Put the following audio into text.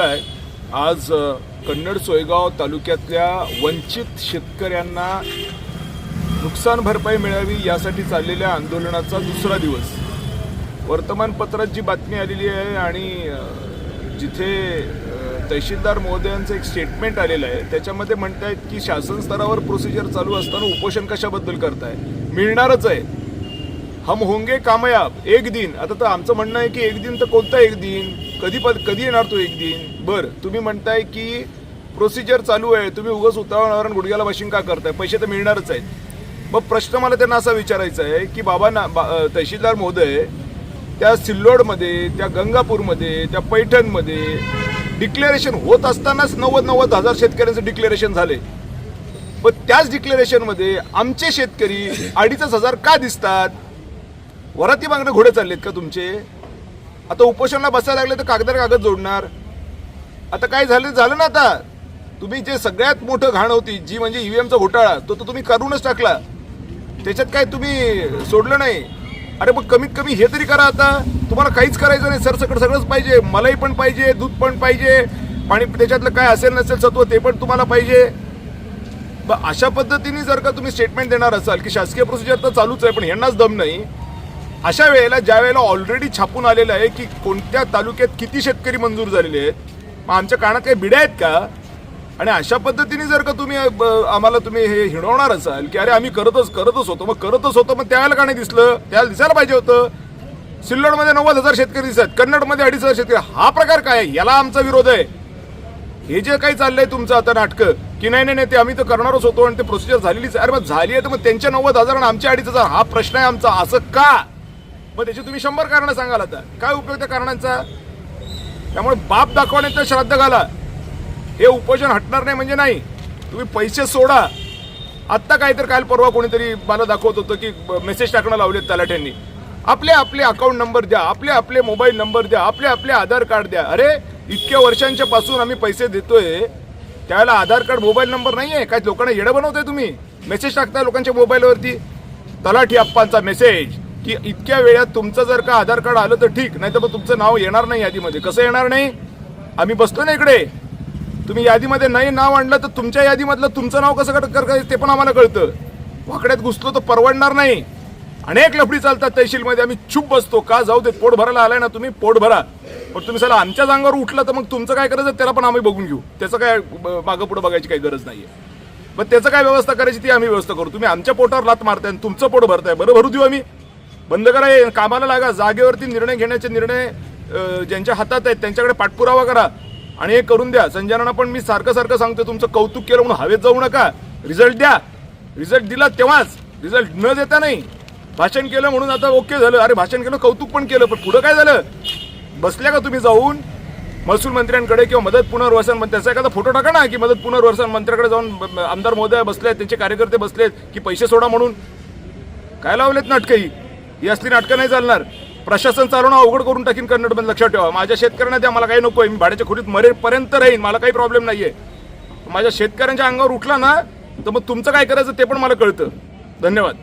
आहे. आज कन्नड सोयगाव तालुक्यातल्या वंचित शेतकऱ्यांना नुकसान भरपाई मिळावी यासाठी चाललेल्या आंदोलनाचा दुसरा दिवस. वर्तमानपत्रात जी बातमी आलेली आहे आणि जिथे तहसीलदार महोदयांचं एक स्टेटमेंट आलेलं आहे त्याच्यामध्ये म्हणत आहेत की शासन स्तरावर प्रोसिजर चालू असताना उपोषण कशाबद्दल करताय? मिळणारच आहे. हम होंगे कामयाब एक दिन. आता तर आमचं म्हणणं आहे की एक दिन तर कोणता एक दिन? कधी पद कधी येणार तो एक दिन? बर तुम्ही म्हणताय की प्रोसिजर चालू आहे तुम्ही उगाच उतावळावर गुडघ्याला वाशिंग का करताय? पैसे तर मिळणारच आहेत. मग प्रश्न मला त्यांना असा विचारायचा आहे की बाबा ना बा- तहसीलदार महोदय त्या सिल्लोडमध्ये त्या गंगापूरमध्ये त्या पैठणमध्ये डिक्लेरेशन होत असतानाच नव्वद नव्वद हजार शेतकऱ्यांचं डिक्लेरेशन झाले पण त्याच डिक्लेरेशनमध्ये आमचे शेतकरी अडीचच हजार का दिसतात? वराती मागणं घोडे चाललेत का तुमचे? आता उपोषणाला बसायला लागले तर कागदार कागद जोडणार. आता काय झालं झालं ना आता. तुम्ही जे सगळ्यात मोठं घाण होती जी म्हणजे ईव्हीएमचा घोटाळा तो तर तुम्ही करूनच टाकला. त्याच्यात काय तुम्ही सोडलं नाही. अरे मग कमीत कमी हे तरी करा आता. तुम्हाला काहीच करायचं नाही सरसकट सगळंच पाहिजे. मलाई पण पाहिजे दूध पण पाहिजे. पाणी त्याच्यातलं काय असेल नसेल सत्व ते पण तुम्हाला पाहिजे. ब- अशा पद्धतीने जर का तुम्ही स्टेटमेंट देणार असाल की शासकीय प्रोसिजर तर चालूच आहे पण ह्यांनाच दम नाही. अशा वेळेला ज्या वेळेला ऑलरेडी छापून आलेलं आहे की कोणत्या तालुक्यात किती शेतकरी मंजूर झालेले आहेत मग आमच्या कानात काही बिड्या आहेत का? आणि अशा पद्धतीने जर का तुम्ही ब- आम्हाला तुम्ही हे हिणवणार असाल की अरे आम्ही करतच करतच होतो मग करतच होतो मग त्यावेळेला का नाही दिसलं? त्याला दिसायला पाहिजे होतं. सिल्लोडमध्ये नव्वद हजार शेतकरी दिसत कन्नडमध्ये अडीच हजार शेतकरी. हा प्रकार काय आहे? याला आमचा विरोध आहे. हे जे काही चाललंय तुमचं आता नाटकं की नाही नाही नाही ते आम्ही तर करणारच होतो आणि ते प्रोसिजर झालेलीच अरे मग झाली आहे तर मग त्यांच्या नव्वद हजार आणि आमच्या अडीच हजार हा प्रश्न आहे आमचा. असं का? मग त्याची तुम्ही शंभर कारणं सांगाल आता. काय उपयोग त्या कारणांचा? त्यामुळे बाप दाखवण्याचा श्राद्ध घाला. हे उपोषण हटणार नाही म्हणजे नाही. तुम्ही पैसे सोडा. आत्ता काय तर काल परवा कोणीतरी मला दाखवत होतं की मेसेज टाकणं लावलेत तलाठ्यांनी. आपले आपले अकाउंट नंबर द्या आपले आपले मोबाईल नंबर द्या आपले आपले आधार कार्ड द्या. अरे इतक्या वर्षांच्या पासून आम्ही पैसे देतोय. त्यावेळेला आधार कार्ड मोबाईल नंबर नाही आहे काय लोकांना येडं बनवताय तुम्ही. मेसेज टाकताय लोकांच्या मोबाईलवरती तलाठी अप्पांचा मेसेज की इतक्या वेळात तुमचं जर का आधार कार्ड आलं तर ठीक नाही तर मग तुमचं नाव येणार नाही यादीमध्ये. कसं येणार नाही? आम्ही बसतो ना इकडे. तुम्ही यादीमध्ये नाही नाव आणलं तर तुमच्या यादीमधलं तुमचं नाव कसं कर- करायचं ते पण आम्हाला कळतं. वाकड्यात घुसलो तर परवडणार नाही. अनेक लफडी चालतात तहसीलमध्ये. आम्ही चुप बसतो. का जाऊ दे पोट भरायला आलाय ना तुम्ही? पोट भरा. पण तुम्ही सला आमच्या जांगावर उठलं तर मग तुमचं काय करायचं? त्याला पण आम्ही बघून घेऊ. त्याचं काय मागं पुढं बघायची काही गरज नाही आहे मग त्याचं काय व्यवस्था करायची ती आम्ही व्यवस्था करू. तुम्ही आमच्या पोटावर लात मारताय आणि तुमचं पोट भरताय. बरं भरू देऊ आम्ही. बंद करा हे कामाला लागा. जागेवरती निर्णय घेण्याचे निर्णय ज्यांच्या हातात आहेत त्यांच्याकडे पाठपुरावा करा. आणि हे करून द्या. संजनांना पण मी सारखं सारखं सांगतो तुमचं कौतुक केलं म्हणून हवेत जाऊ नका. रिझल्ट द्या. रिझल्ट दिला तेव्हाच. रिझल्ट न देता नाही. भाषण केलं म्हणून आता ओके झालं. अरे भाषण केलं कौतुक पण केलं पण पुढं काय झालं? बसल्या का तुम्ही जाऊन? महसूल मंत्र्यांकडे किंवा मदत पुनर्वसन मंत्री त्याचा एखादा फोटो टाका ना की मदत पुनर्वसन मंत्र्याकडे जाऊन आमदार महोदय बसलेत त्यांचे कार्यकर्ते बसलेत की पैसे सोडा म्हणून. काय लावलेत नाटकही? ही असली नाटकं नाही चालणार. प्रशासन चालवणं अवघड करून टाकीन कन्नडमध्ये लक्षात ठेवा. माझ्या शेतकऱ्यांना द्या मला काही नको आहे. मी भाड्याच्या खोलीत मरेपर्यंत राहीन. मला काही प्रॉब्लेम नाही आहे माझ्या शेतकऱ्यांच्या अंगावर उठला ना तर मग तुमचं काय करायचं ते पण मला कळतं. धन्यवाद.